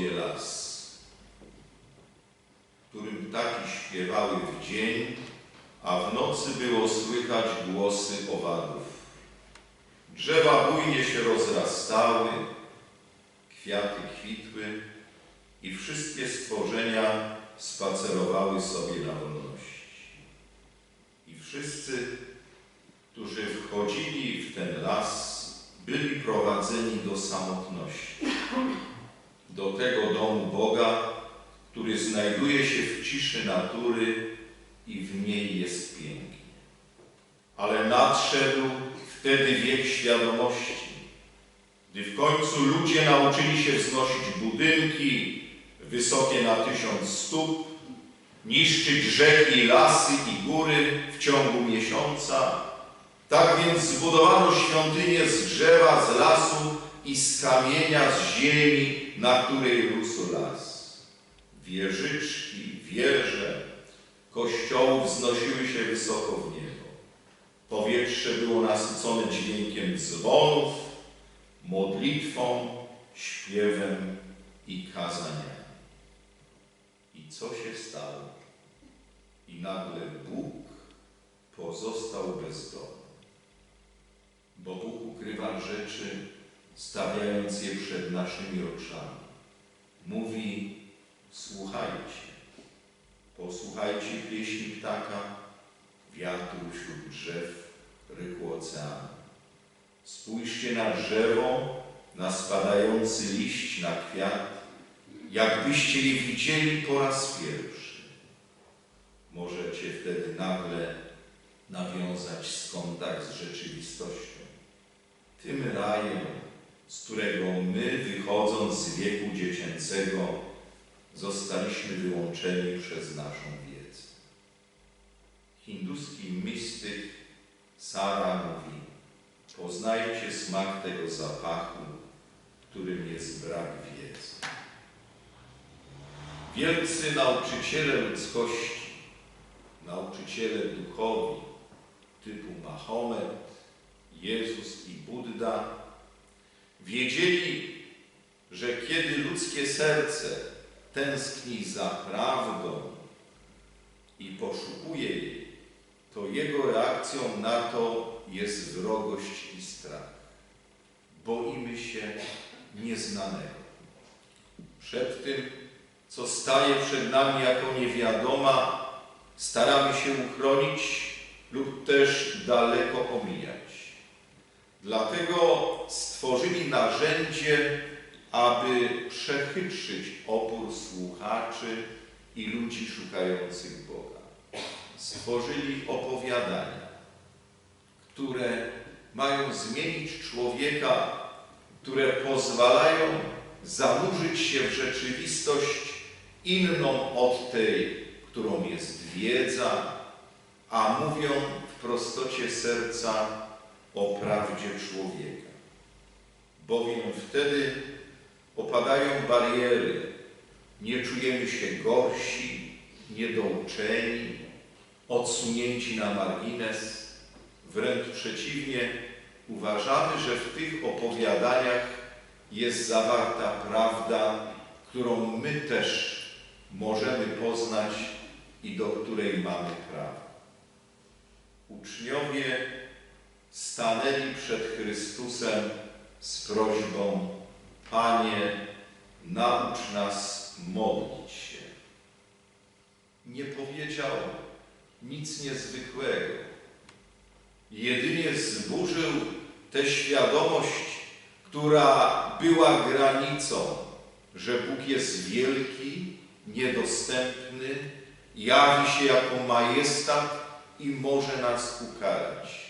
sobie las, którym ptaki śpiewały w dzień, a w nocy było słychać głosy owadów. Drzewa bujnie się rozrastały, kwiaty kwitły i wszystkie stworzenia spacerowały sobie na wolności. I wszyscy, którzy wchodzili w ten las, byli prowadzeni do samotności, tego domu Boga, który znajduje się w ciszy natury i w niej jest pięknie. Ale nadszedł wtedy wiek świadomości, gdy w końcu ludzie nauczyli się wznosić budynki wysokie na tysiąc stóp, niszczyć rzeki, lasy i góry w ciągu miesiąca. Tak więc zbudowano świątynię z drzewa, z lasu i z kamienia, z ziemi, na której rósł las. Wieżyczki, wieże, kościołów wznosiły się wysoko w niebo. Powietrze było nasycone dźwiękiem dzwonów, modlitwą, śpiewem i kazaniami. I co się stało? I nagle Bóg pozostał bezdomny. Bo Bóg ukrywa rzeczy, stawiając je przed naszymi oczami. Mówi, słuchajcie, posłuchajcie pieśni ptaka, wiatru wśród drzew, ryku oceanu. Spójrzcie na drzewo, na spadający liść, na kwiat, jakbyście je widzieli po raz pierwszy. Możecie wtedy nagle nawiązać kontakt z rzeczywistością. Tym rajem, z którego my, wychodząc z wieku dziecięcego, zostaliśmy wyłączeni przez naszą wiedzę. Hinduski mistyk Sara mówi, poznajcie smak tego zapachu, którym jest brak wiedzy. Wielcy nauczyciele ludzkości, nauczyciele duchowi, typu Mahomet, Jezus i Buddha, wiedzieli, że kiedy ludzkie serce tęskni za prawdą i poszukuje jej, to jego reakcją na to jest wrogość i strach. Boimy się nieznanego. Przed tym, co staje przed nami jako niewiadoma, staramy się uchronić lub też daleko omijać. Dlatego stworzyli narzędzie, aby przechytrzyć opór słuchaczy i ludzi szukających Boga. Stworzyli opowiadania, które mają zmienić człowieka, które pozwalają zanurzyć się w rzeczywistość inną od tej, którą jest wiedza, a mówią w prostocie serca o prawdzie człowieka. Bowiem wtedy opadają bariery, nie czujemy się gorsi, niedouczeni, odsunięci na margines. Wręcz przeciwnie, uważamy, że w tych opowiadaniach jest zawarta prawda, którą my też możemy poznać i do której mamy prawo. Uczniowie stanęli przed Chrystusem z prośbą: Panie, naucz nas modlić się. Nie powiedział nic niezwykłego. Jedynie zburzył tę świadomość, która była granicą, że Bóg jest wielki, niedostępny, jawi się jako majestat i może nas ukarać.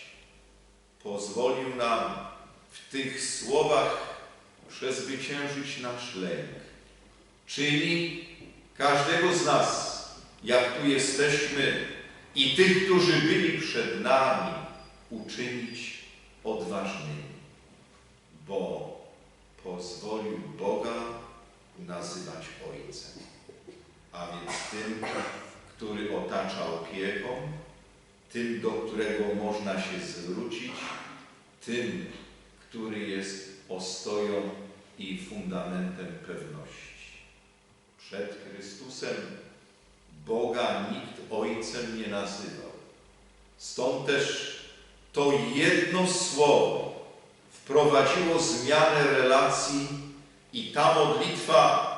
Pozwolił nam w tych słowach przezwyciężyć nasz lęk, czyli każdego z nas, jak tu jesteśmy i tych, którzy byli przed nami, uczynić odważnymi, bo pozwolił Boga nazywać Ojcem, a więc tym, który otacza opieką, tym, do którego można się zwrócić, tym, który jest ostoją i fundamentem pewności. Przed Chrystusem Boga nikt Ojcem nie nazywał. Stąd też to jedno słowo wprowadziło zmianę relacji i ta modlitwa,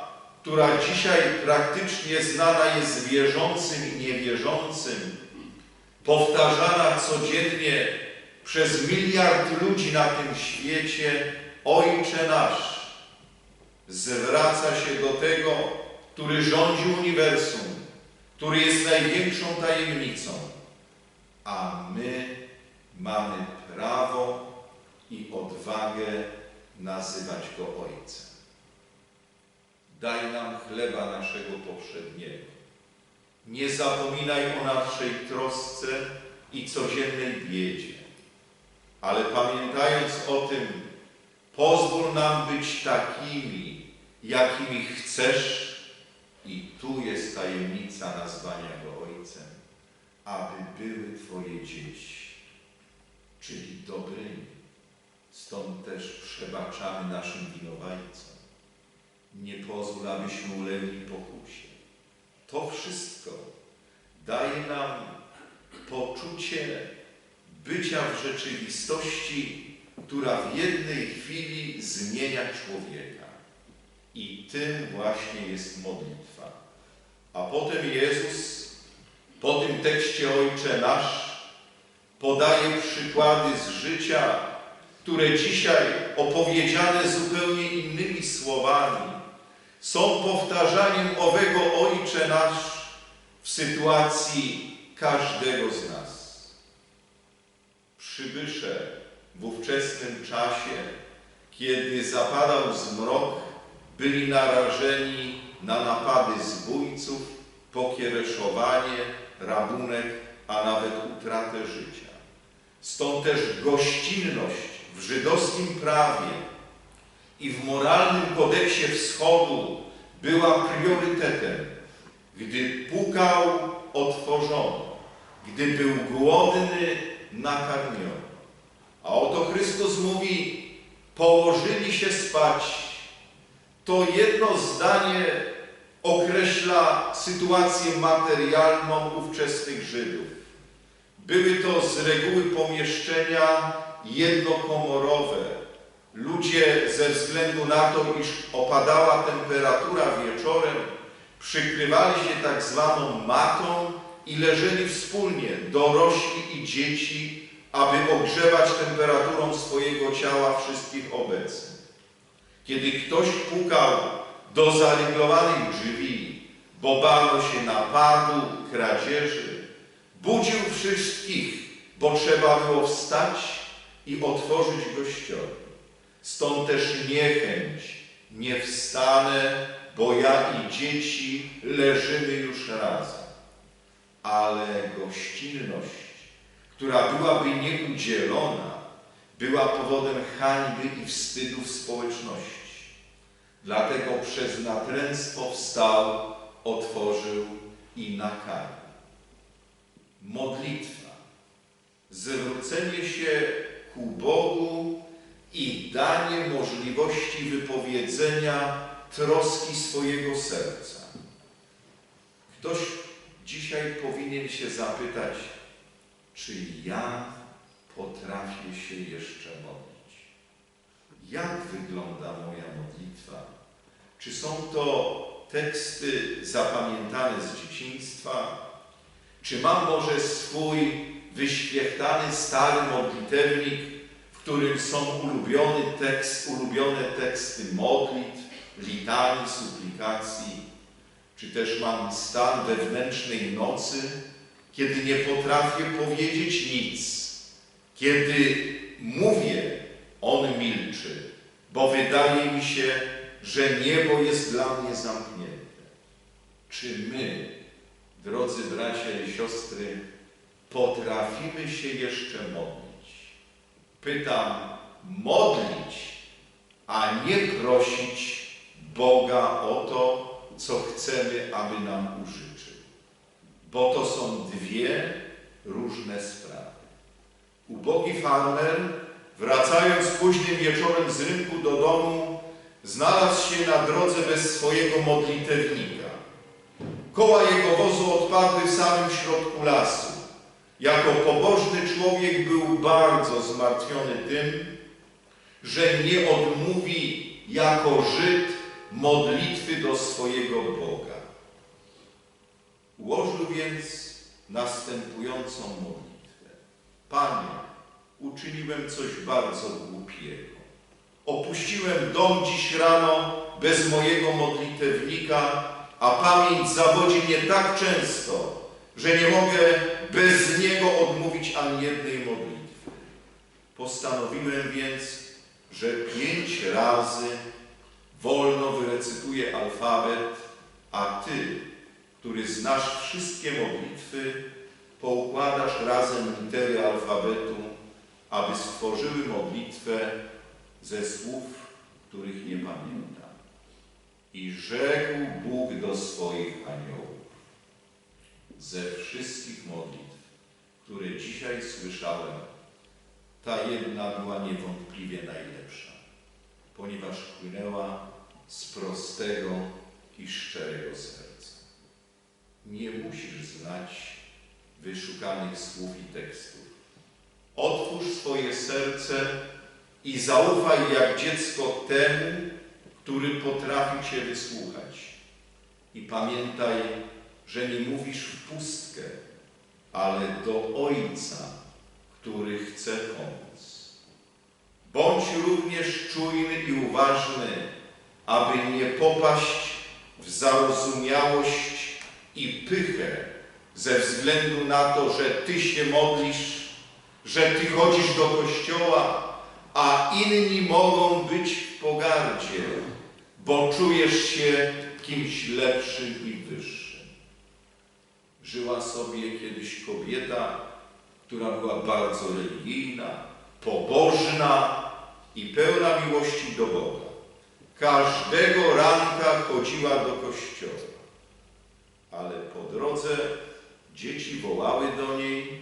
która dzisiaj praktycznie znana jest wierzącym i niewierzącym, powtarzana codziennie przez miliard ludzi na tym świecie, Ojcze nasz, zwraca się do tego, który rządzi uniwersum, który jest największą tajemnicą, a my mamy prawo i odwagę nazywać Go Ojcem. Daj nam chleba naszego powszedniego. Nie zapominaj o naszej trosce i codziennej biedzie, ale pamiętając o tym, pozwól nam być takimi, jakimi chcesz i tu jest tajemnica nazwania Go Ojcem, aby były Twoje dzieci, czyli dobrymi. Stąd też przebaczamy naszym winowajcom. Nie pozwól, abyśmy ulegli pokusie. To wszystko daje nam poczucie bycia w rzeczywistości, która w jednej chwili zmienia człowieka. I tym właśnie jest modlitwa. A potem Jezus po tym tekście Ojcze Nasz podaje przykłady z życia, które dzisiaj opowiedziane zupełnie innymi słowami są powtarzaniem owego Ojcze Nasz w sytuacji każdego z nas. Przybysze w ówczesnym czasie, kiedy zapadał zmrok, byli narażeni na napady zbójców, pokiereszowanie, rabunek, a nawet utratę życia. Stąd też gościnność w żydowskim prawie i w moralnym kodeksie wschodu była priorytetem. Gdy pukał, otworzono. Gdy był głodny, nakarmiono. A oto Chrystus mówi, położyli się spać. To jedno zdanie określa sytuację materialną ówczesnych Żydów. Były to z reguły pomieszczenia jednokomorowe. Ludzie ze względu na to, iż opadała temperatura wieczorem, przykrywali się tak zwaną matą i leżeli wspólnie, dorośli i dzieci, aby ogrzewać temperaturą swojego ciała wszystkich obecnych. Kiedy ktoś pukał do zaryglowanych drzwi, bo bano się napadu, kradzieży, budził wszystkich, bo trzeba było wstać i otworzyć gościowi. Stąd też niechęć, nie wstanę, bo ja i dzieci leżymy już razem. Ale gościnność, która byłaby nieudzielona, była powodem hańby i wstydu w społeczności. Dlatego przez natręctwo wstał, otworzył i nakarmił. Modlitwa, zwrócenie się ku Bogu i danie możliwości wypowiedzenia troski swojego serca. Ktoś dzisiaj powinien się zapytać, czy ja potrafię się jeszcze modlić? Jak wygląda moja modlitwa? Czy są to teksty zapamiętane z dzieciństwa? Czy mam może swój wyświechtany stary modlitewnik, w którym są ulubiony tekst, ulubione teksty modlitw, litanii, suplikacji? Czy też mam stan wewnętrznej nocy, kiedy nie potrafię powiedzieć nic, kiedy mówię, on milczy, bo wydaje mi się, że niebo jest dla mnie zamknięte. Czy my, drodzy bracia i siostry, potrafimy się jeszcze modlić? Pytam, modlić, a nie prosić Boga o to, co chcemy, aby nam użyczył. Bo to są dwie różne sprawy. Ubogi farmer, wracając późnym wieczorem z rynku do domu, znalazł się na drodze bez swojego modlitewnika. Koła jego wozu odpadły w samym środku lasu. Jako pobożny człowiek był bardzo zmartwiony tym, że nie odmówi jako Żyd modlitwy do swojego Boga. Ułożył więc następującą modlitwę. Panie, uczyniłem coś bardzo głupiego. Opuściłem dom dziś rano bez mojego modlitewnika, a pamięć zawodzi mnie tak często, że nie mogę bez niego odmówić ani jednej modlitwy. Postanowiłem więc, że pięć razy wolno wyrecytuję alfabet, a Ty, który znasz wszystkie modlitwy, poukładasz razem litery alfabetu, aby stworzyły modlitwę ze słów, których nie pamiętam. I rzekł Bóg do ze wszystkich modlitw, które dzisiaj słyszałem, ta jedna była niewątpliwie najlepsza, ponieważ płynęła z prostego i szczerego serca. Nie musisz znać wyszukanych słów i tekstów. Otwórz swoje serce i zaufaj jak dziecko temu, który potrafi Cię wysłuchać. I pamiętaj, że nie mówisz w pustkę, ale do Ojca, który chce pomóc. Bądź również czujny i uważny, aby nie popaść w zarozumiałość i pychę ze względu na to, że Ty się modlisz, że Ty chodzisz do kościoła, a inni mogą być w pogardzie, bo czujesz się kimś lepszym i wyższym. Żyła sobie kiedyś kobieta, która była bardzo religijna, pobożna i pełna miłości do Boga. Każdego ranka chodziła do kościoła, ale po drodze dzieci wołały do niej,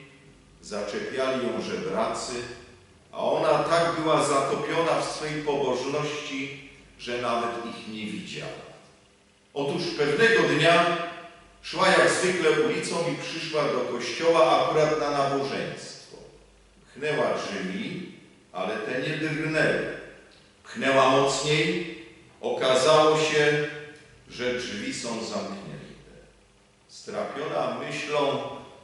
zaczepiali ją żebracy, a ona tak była zatopiona w swej pobożności, że nawet ich nie widziała. Otóż pewnego dnia szła jak zwykle ulicą i przyszła do kościoła akurat na nabożeństwo. Pchnęła drzwi, ale te nie drgnęły. Pchnęła mocniej, okazało się, że drzwi są zamknięte. Strapiona myślą,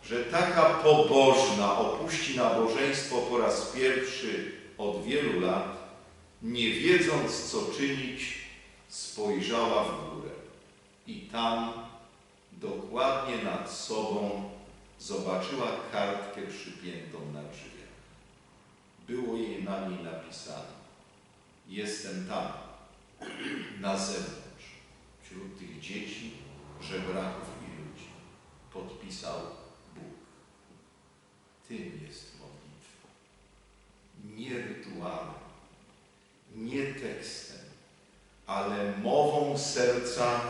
że taka pobożna opuści nabożeństwo po raz pierwszy od wielu lat, nie wiedząc co czynić, spojrzała w górę i tam, dokładnie nad sobą, zobaczyła kartkę przypiętą na drzwiach. Było jej na niej napisane: Jestem tam, na zewnątrz, wśród tych dzieci, żebraków i ludzi. Podpisał Bóg. Tym jest modlitwa. Nie rytuałem, nie tekstem, ale mową serca,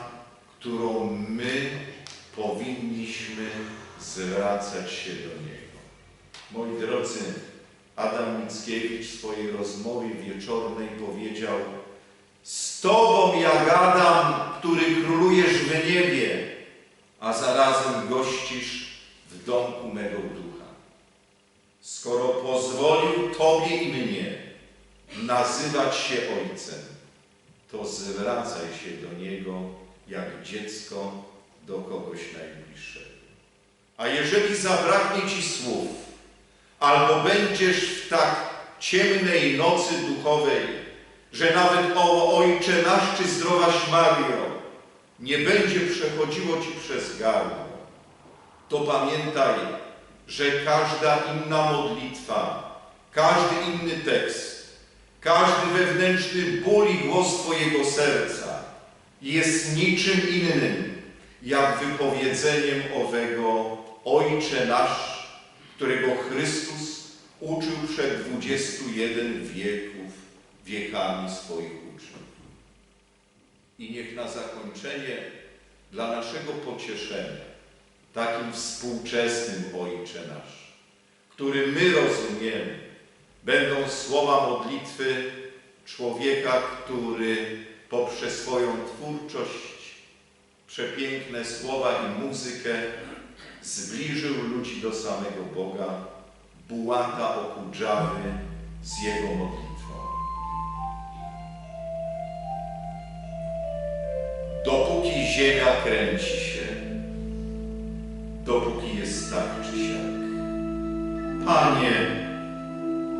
którą my powinniśmy zwracać się do Niego. Moi drodzy, Adam Mickiewicz w swojej rozmowie wieczornej powiedział Z Tobą ja gadam, który królujesz w niebie, a zarazem gościsz w domku mego ducha. Skoro pozwolił Tobie i mnie nazywać się Ojcem, to zwracaj się do Niego jak dziecko do kogoś najbliższego. A jeżeli zabraknie Ci słów, albo będziesz w tak ciemnej nocy duchowej, że nawet o Ojcze nasz czy zdrowaś Mario nie będzie przechodziło Ci przez gardło, to pamiętaj, że każda inna modlitwa, każdy inny tekst, każdy wewnętrzny ból i głos Twojego serca jest niczym innym, jak wypowiedzeniem owego Ojcze nasz, którego Chrystus uczył przed 21 wieków, wiekami swoich uczniów. I niech na zakończenie dla naszego pocieszenia, takim współczesnym Ojcze nasz, który my rozumiemy, będą słowa modlitwy człowieka, który poprzez swoją twórczość, przepiękne słowa i muzykę zbliżył ludzi do samego Boga, Bułata Okudżawy z jego modlitwą. Dopóki ziemia kręci się, dopóki jest tak czy siak. Panie,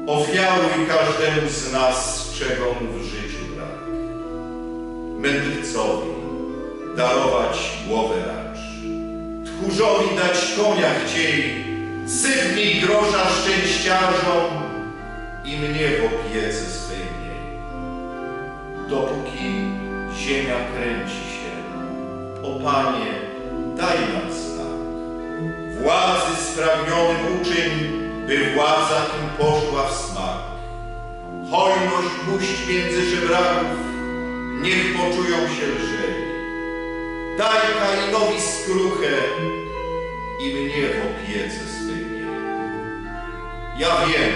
ofiaruj każdemu z nas, czego mu w życiu brak. Mędrcowi darować głowę racz, tchórzowi dać konia chciej, sypnij grosza szczęściarzom i mnie w opiece swej miej. Dopóki ziemia kręci się, o Panie, daj nam znak. Władzy spragnionym uczyń, by władza im poszła w smak. Hojność puść między żebraków, niech poczują się lżej. Daj Kainowi skruchę i mnie w opiece swej. Ja wiem,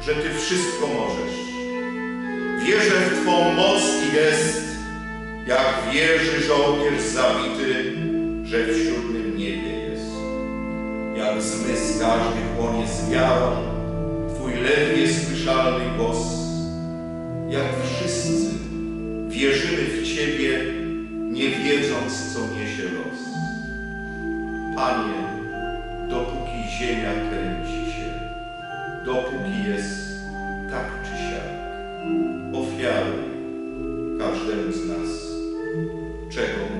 że Ty wszystko możesz. Wierzę w Twą moc i gest, jak wierzy żołnierz zabity, że w siódmym niebie jest. Jak zmysł każdy chłonie z wiarą, Twój ledwie słyszalny głos. Jak wszyscy wierzymy w Ciebie, nie wiedząc, co niesie los. Panie, dopóki ziemia kręci się, dopóki jest tak czy siak, ofiaruj każdemu z nas, czego